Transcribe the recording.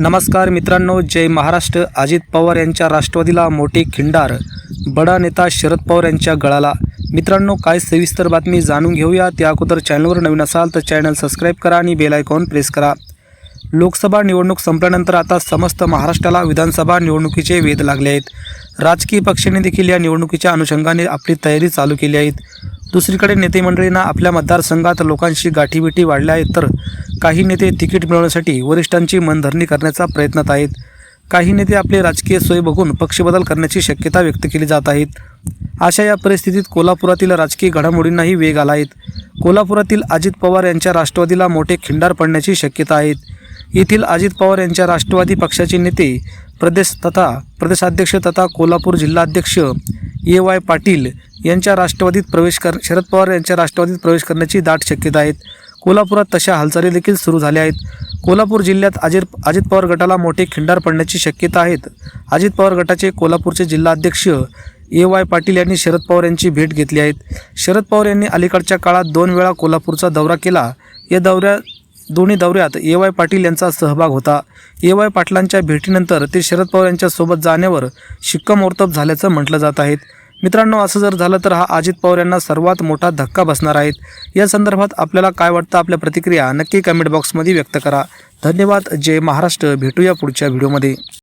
नमस्कार मित्रांनो जय महाराष्ट्र. अजित पवार यांच्या राष्ट्रवादीला मोठी खिंडार. बडा नेता शरद पवार यांच्या गळाला. मित्रांनो काय सविस्तर बातमी जाणून घेऊया. त्या अगोदर चॅनलवर नवीन असाल तर चॅनल सबस्क्राईब करा आणि बेल आयकॉन प्रेस करा. लोकसभा निवडणूक संपल्यानंतर आता समस्त महाराष्ट्राला विधानसभा निवडणुकीचे वेध लागले आहेत. राजकीय पक्षांनी देखील या निवडणुकीच्या अनुषंगाने आपली तयारी चालू केली आहेत दुसरीकडे नेते मंडळींना आपल्या मतदारसंघात लोकांशी गाठीबिटी वाढल्या आहेत. तर काही नेते तिकीट मिळवण्यासाठी वरिष्ठांची मनधरणी करण्याचा प्रयत्नात आहेत. काही नेते आपले राजकीय सोय बघून पक्षबदल करण्याची शक्यता व्यक्त केली जात आहेत. अशा या परिस्थितीत कोल्हापुरातील राजकीय घडामोडींनाही वेग आला आहेत कोल्हापुरातील अजित पवार यांच्या राष्ट्रवादीला मोठे खिंडार पडण्याची शक्यता आहेत येथील अजित पवार यांच्या राष्ट्रवादी पक्षाचे नेते प्रदेश तथा प्रदेशाध्यक्ष तथा कोल्हापूर जिल्हाध्यक्ष ए वाय पाटील यांच्या राष्ट्रवादीत प्रवेश कर शरद पवार यांच्या राष्ट्रवादीत प्रवेश करण्याची दाट शक्यता आहेत. कोल्हापुरात तशा हालचाली देखील सुरू झाल्या आहेत. कोल्हापूर जिल्ह्यात अजित अजित पवार गटाला मोठे खिंडार पडण्याची शक्यता आहेत. अजित पवार गटाचे कोल्हापूरचे जिल्हाध्यक्ष ए वाय पाटील यांनी शरद पवार यांची भेट घेतली आहेत शरद पवार यांनी अलीकडच्या काळात दोन वेळा कोल्हापूरचा दौरा केला. या दौऱ्या दोन्ही दौऱ्यात ए वाय पाटील यांचा सहभाग होता. ए वाय पाटलांच्या भेटीनंतर ते शरद पवार यांच्यासोबत जाण्यावर शिक्कामोर्तब झाल्याचं म्हटलं जात आहेत मित्रांनो असं जर झालं तर हा अजित पवार यांना सर्वात मोठा धक्का बसणार आहेत. या संदर्भात आपल्याला काय वाटतं? आपल्या प्रतिक्रिया नक्की कमेंट बॉक्समध्ये व्यक्त करा. धन्यवाद. जय महाराष्ट्र. भेटूया पुढच्या व्हिडिओमध्ये.